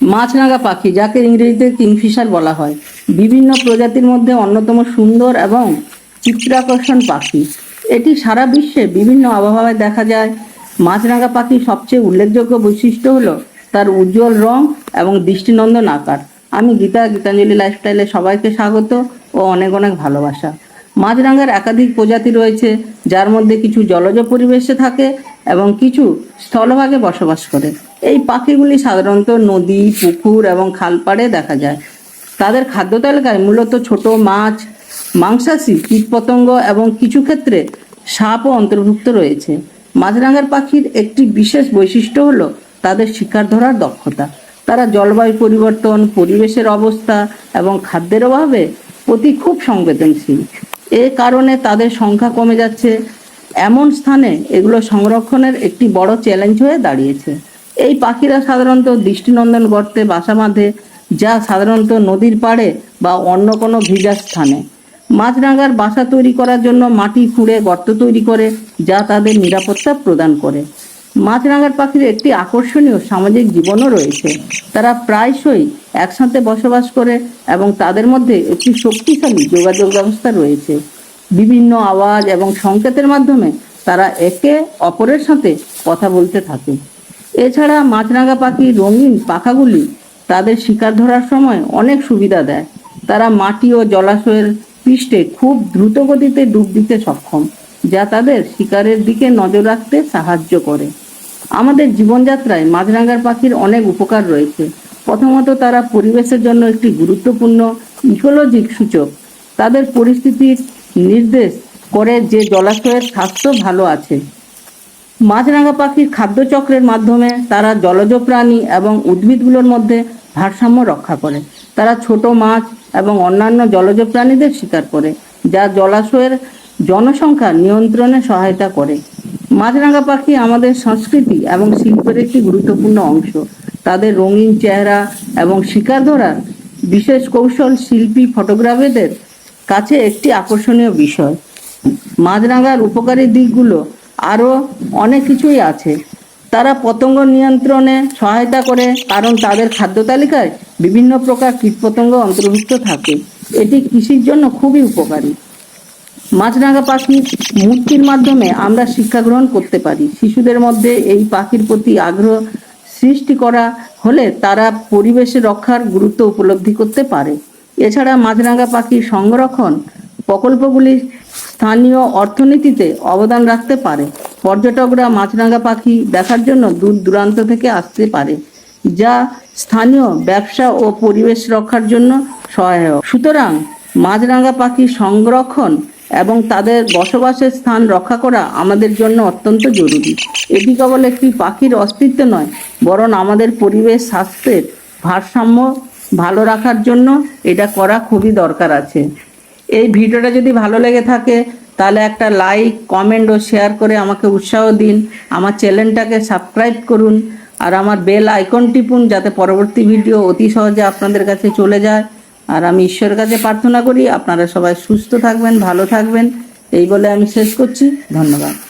মাছরাঙা পাখি, যাকে ইংরেজিতে কিংফিশার বলা হয়। বিভিন্ন প্রজাতির মধ্যে অন্যতম সুন্দর এবং চিত্রাকর্ষণ পাখি। এটি সারা বিশ্বে বিভিন্ন আবহাওয়ায় দেখা যায়। মাছরাঙা পাখির সবচেয়ে উল্লেখযোগ্য বৈশিষ্ট্য হলো তার উজ্জ্বল রং এবং দৃষ্টিনন্দন আকার। আমি গীতা, গীতাঞ্জলি লাইফস্টাইলে সবাইকে স্বাগত ও অনেক অনেক ভালোবাসা। মাছরাঙার একাধিক প্রজাতি রয়েছে, যার মধ্যে কিছু জলজ পরিবেশে থাকে এবং কিছু স্থলভাগে বসবাস করে। এই পাখিগুলি সাধারণত নদী, পুকুর এবং খালপাড়ে দেখা যায়। তাদের খাদ্য তালিকায় মূলত ছোট মাছ, মাংসাশী, কীটপতঙ্গ এবং কিছু ক্ষেত্রে সাপও অন্তর্ভুক্ত রয়েছে। মাছরাঙার পাখির একটি বিশেষ বৈশিষ্ট্য হলো তাদের শিকার ধরার দক্ষতা। তারা জলবায়ু পরিবর্তন, পরিবেশের অবস্থা এবং খাদ্যের অভাবে প্রতি খুব সংবেদনশীল। এ কারণে তাদের সংখ্যা কমে যাচ্ছে। এমন স্থানে এগুলো সংরক্ষণের একটি বড় চ্যালেঞ্জ হয়ে দাঁড়িয়েছে। এই পাখিরা সাধারণত দৃষ্টিনন্দন গর্তে বাসা বাঁধে, যা সাধারণত নদীর পাড়ে বা অন্য কোনো ভিজা স্থানে। মাছরাঙার বাসা তৈরি করার জন্য মাটি খুঁড়ে গর্ত তৈরি করে, যা তাদের নিরাপত্তা প্রদান করে। মাছরাঙার পাখির একটি আকর্ষণীয় সামাজিক জীবনও রয়েছে। তারা প্রায়শই একসাথে বসবাস করে এবং তাদের মধ্যে একটি শক্তিশালী যোগাযোগ ব্যবস্থা রয়েছে। বিভিন্ন আওয়াজ এবং সংকেতের মাধ্যমে তারা একে অপরের সাথে কথা বলতে থাকে। এছাড়া মাছরাঙা পাখির রঙিন পাখাগুলি তাদের শিকার ধরার সময় অনেক সুবিধা দেয়। তারা মাটি ও জলাশয়ের পৃষ্ঠে খুব দ্রুত গতিতে ডুব দিতে সক্ষম, যা তাদের শিকারের দিকে নজর রাখতে সাহায্য করে। আমাদের জীবনযাত্রায় মাছরাঙার পাখির অনেক উপকার রয়েছে। প্রথমত তারা পরিবেশের জন্য একটি গুরুত্বপূর্ণ ইকোলজিক সূচক। তাদের পরিস্থিতির নির্দেশ করে যে জলাশয়ের স্বাস্থ্য ভালো আছে মাছরাঙা পাখির খাদ্যচক্রের মাধ্যমে তারা জলজ প্রাণী এবং উদ্ভিদগুলোর মধ্যে ভারসাম্য রক্ষা করে। তারা ছোট মাছ এবং অন্যান্য জলজ প্রাণীদের শিকার করে, যা জলাশয়ের জনসংখ্যা নিয়ন্ত্রণে সহায়তা করে। মাছরাঙা পাখি আমাদের সংস্কৃতি এবং শিল্পের একটি গুরুত্বপূর্ণ অংশ। তাদের রঙিন চেহারা এবং শিকার ধরার বিশেষ কৌশল শিল্পী ফটোগ্রাফারদের কাছে একটি আকর্ষণীয় বিষয়। মাছরাঙার উপকারী দিকগুলো আরও অনেক কিছুই আছে। তারা পতঙ্গ নিয়ন্ত্রণে সহায়তা করে, কারণ তাদের খাদ্য তালিকায় বিভিন্ন প্রকার কীটপতঙ্গ অন্তর্ভুক্ত থাকে। এটি কৃষির জন্য খুবই উপকারী। মাছরাঙা পাখি মূর্তির মাধ্যমে আমরা শিক্ষা গ্রহণ করতে পারি। শিশুদের মধ্যে এই পাখির প্রতি আগ্রহ সৃষ্টি করা হলে তারা পরিবেশে রক্ষার গুরুত্ব উপলব্ধি করতে পারে। এছাড়া মাছরাঙা পাখির সংরক্ষণ প্রকল্পগুলি স্থানীয় অর্থনীতিতে অবদান রাখতে পারে। পর্যটকরা মাছরাঙা পাখি দেখার জন্য দূর দূরান্ত থেকে আসতে পারে, যা স্থানীয় ব্যবসা ও পরিবেশ রক্ষার জন্য সহায়ক। সুতরাং মাছরাঙা পাখি সংরক্ষণ এবং তাদের বসবাসের স্থান রক্ষা করা আমাদের জন্য অত্যন্ত জরুরি। এটি কেবল একটি পাখির অস্তিত্ব নয়, বরং আমাদের পরিবেশ স্বাস্থ্যের ভারসাম্য ভালো রাখার জন্য এটা করা খুবই দরকার আছে। এই ভিডিওটা যদি ভালো লেগে থাকে, তাহলে একটা লাইক কমেন্ট ও শেয়ার করে আমাকে উৎসাহ দিন। আমার চ্যানেলটাকে সাবস্ক্রাইব করুন আর আমার বেল আইকন টিপুন যাতে পরবর্তী ভিডিও অতি সহজে আপনাদের কাছে চলে যায়। আর আমি ঈশ্বরের কাছে প্রার্থনা করি, আপনারা সবাই সুস্থ থাকবেন, ভালো থাকবেন। এই বলে আমি শেষ করছি। ধন্যবাদ।